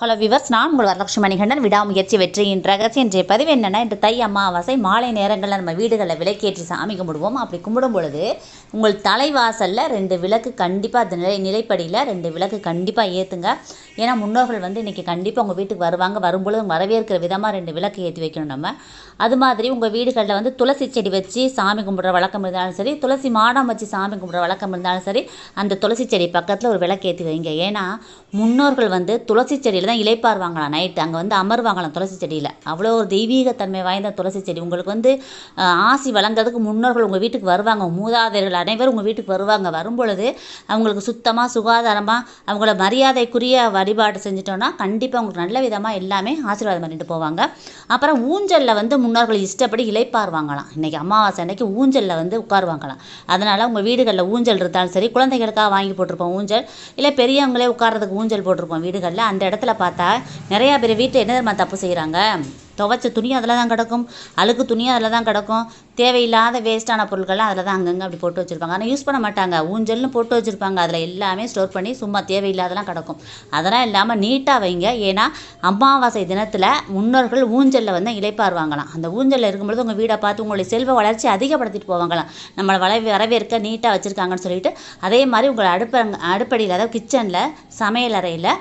Hello viewers நான் உங்கள் வரலட்சுமி மணிகண்டன். விடாமுயற்சி வெற்றியின் ரகசியம். என்ற பதிவு என்னென்னா இன்று தை அமாவாசை. மாலை நேரங்களில் நம்ம வீடுகளில் விளக்கேற்றி சாமி கும்பிடுவோம். அப்படி கும்பிடும் பொழுது உங்கள் தலைவாசலில் ரெண்டு விளக்கு கண்டிப்பாக அது நிலை நிலைப்படியில் ரெண்டு விளக்கு கண்டிப்பாக ஏற்றுங்க ஏன்னா முன்னோர்கள் வந்து இன்றைக்கி கண்டிப்பாக உங்கள் வீட்டுக்கு வருவாங்க. வரும்பொழுது வரவேற்கிற விதமாக ரெண்டு விளக்கு ஏற்றி வைக்கணும் நம்ம. அது மாதிரி உங்கள் வீடுகளில் வந்து துளசி செடி வச்சு சாமி கும்பிட்ற வழக்கம் இருந்தாலும் சரி துளசி மாடம் வச்சு சாமி கும்பிட்ற வழக்கம் இருந்தாலும் சரி அந்த துளசி செடி பக்கத்தில் ஒரு விளக்கு ஏற்றி வைங்க. ஏன்னா முன்னோர்கள் வந்து துளசி செடியில் தான் இலைப்பாருவாங்களாம் நைட்டு அங்கே வந்து அமர்வாங்களாம் துளசி செடியில். அவ்வளோ ஒரு தெய்வீகத்தன்மை வாய்ந்த துளசி செடி. உங்களுக்கு வந்து ஆசி வழங்குறதுக்கு முன்னோர்கள் உங்கள் வீட்டுக்கு வருவாங்க. மூதாதையர்கள் அனைவரும் உங்கள் வீட்டுக்கு வருவாங்க. வரும்பொழுது அவங்களுக்கு சுத்தமாக சுகாதாரமாக அவங்கள மரியாதைக்குரிய வழிபாடு செஞ்சிட்டோன்னா கண்டிப்பாக அவங்களுக்கு நல்ல விதமாக எல்லாமே ஆசீர்வாதம் பண்ணிட்டு போவாங்க. அப்புறம் ஊஞ்சலில் வந்து முன்னோர்கள் இஷ்டப்படி இலைப்பாருவாங்களாம் இன்றைக்கி அமாவாசை அன்னைக்கு ஊஞ்சலில் வந்து உட்காருவாங்களாம் அதனால் உங்கள் வீடுகளில் ஊஞ்சல் இருந்தாலும் சரி குழந்தைகளுக்காக வாங்கி போட்டிருப்போம் ஊஞ்சல். இல்லை பெரியவங்களே உட்கார்றதுக்கு ஊஞ்சல் போட்டிருப்போம் வீடுகளில். அந்த இடத்துல பார்த்தா நிறையா பேர் வீட்டில் என்ன தெரியுமா தப்பு செய்கிறாங்க துவைச்ச துணி அதில் தான் கிடக்கும் அழுக்கு துணி அதில் தான் கிடக்கும் தேவையில்லாத வேஸ்ட்டான பொருட்கள்லாம் அதில் தான் அங்கங்கே அப்படி போட்டு வச்சுருப்பாங்க. ஆனால் யூஸ் பண்ண மாட்டாங்க. ஊஞ்சல்னு போட்டு வச்சுருப்பாங்க. அதில் எல்லாமே ஸ்டோர் பண்ணி சும்மா தேவையில்லாதெல்லாம் கிடக்கும். அதெல்லாம் இல்லாமல் நீட்டாக வைங்க. ஏன்னா அமாவாசை தினத்தில் முன்னோர்கள் ஊஞ்சலில் வந்து இழைப்பாருவாங்களாம். அந்த ஊஞ்சலில் இருக்கும்பொழுது உங்கள் வீடை பார்த்து உங்களுடைய செல்வ வளர்ச்சி அதிகப்படுத்திட்டு போவாங்களாம். நம்மளை வள வரவேற்க நீட்டாக வச்சுருக்காங்கன்னு சொல்லிட்டு அதே மாதிரி உங்களை அடுப்ப அடுப்படியில் அதாவது கிச்சனில் சமையல் அறையில்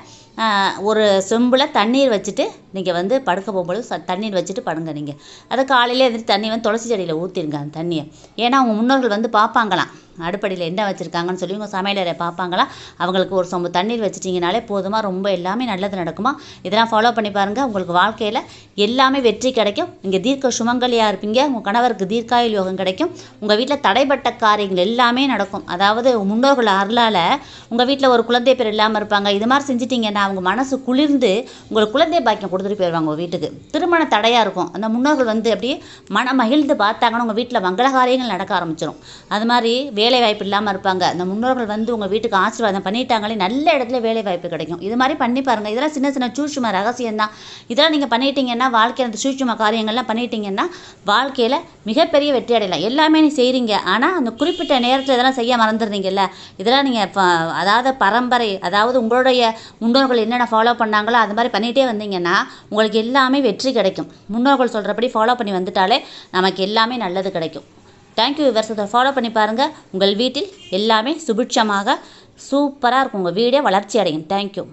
ஒரு செம்பில் தண்ணீர் வச்சுட்டு நீங்கள் வந்து படுக்க போகும்போது ச தண்ணீர் வச்சுட்டு படுங்க நீங்கள் அதை காலையிலே எழுந்துட்டு தண்ணி வந்து துளசி செடியில் ஊற்றிருங்க அந்த தண்ணியை. ஏன்னா அவங்க முன்னோர்கள் வந்து பார்ப்பாங்களாம் அடுப்படியில் என்ன வச்சுருக்காங்கன்னு சொல்லி உங்கள் சமையலறை பார்ப்பாங்களா? அவங்களுக்கு ஒரு சொம்பு தண்ணீர் வச்சிட்டிங்கனாலே போதுமா? ரொம்ப எல்லாமே நல்லது நடக்குமா? இதெல்லாம் ஃபாலோ பண்ணி பாருங்கள் உங்களுக்கு வாழ்க்கையில் எல்லாமே வெற்றி கிடைக்கும். நீங்கள் தீர்க்க சுமங்கலியாக இருப்பீங்க. உங்கள் கணவருக்கு தீர்க்காயுள் யோகம் கிடைக்கும். உங்கள் வீட்டில் தடைப்பட்ட காரியங்கள் எல்லாமே நடக்கும். அதாவது முன்னோர்கள் அருளால் உங்கள் வீட்டில் ஒரு குழந்தை பேர் இல்லாமல் இருப்பாங்க. இது மாதிரி செஞ்சிட்டிங்கன்னா அவங்க மனசு குளிர்ந்து உங்களுக்கு குழந்தை பாக்கியம் கொடுத்துட்டு போயிடுவாங்க உங்கள் வீட்டுக்கு. திருமண தடையாக இருக்கும். அந்த முன்னோர்கள் வந்து அப்படியே மன மகிழ்ந்து பார்த்தாங்கன்னா உங்கள் வீட்டில் மங்கள காரியங்கள் நடக்க ஆரம்பிச்சிடும் அது மாதிரி வேலை வாய்ப்பு இல்லாமல் இருப்பாங்க. அந்த முன்னோர்கள் வந்து உங்கள் வீட்டுக்கு ஆசீர்வாதம் பண்ணிட்டாங்களே நல்ல இடத்துல வேலை வாய்ப்பு கிடைக்கும். இது மாதிரி பண்ணி பாருங்கள் இதெல்லாம் சின்ன சின்ன சூட்சும ரகசியம் தான் இதெல்லாம் நீங்கள் பண்ணிட்டீங்கன்னா வாழ்க்கையில் அந்த சூட்சும காரியங்கள்லாம் பண்ணிட்டீங்கன்னா வாழ்க்கையில் மிகப்பெரிய வெற்றி அடையலாம். எல்லாமே நீ செய்கிறீங்க ஆனால் அந்த குறிப்பிட்ட நேரத்தில் இதெல்லாம் செய்ய மறந்துடுறீங்கல்ல. இதெல்லாம் நீங்கள் அதாவது பரம்பரை அதாவது உங்களுடைய முன்னோர்கள் என்னென்ன ஃபாலோ பண்ணாங்களோ அது மாதிரி பண்ணிகிட்டே வந்தீங்கன்னா உங்களுக்கு எல்லாமே வெற்றி கிடைக்கும். முன்னோர்கள் சொல்கிறபடி ஃபாலோ பண்ணி வந்துட்டாலே நமக்கு எல்லாமே நல்லது கிடைக்கும். தேங்க்யூ விவர்ஸத்தை ஃபாலோ பண்ணி பாருங்கள் உங்கள் வீட்டில் எல்லாமே சுபிட்சமாக சூப்பராக இருக்கும். உங்கள் வீடே வளர்ச்சி அடையும். தேங்க்யூ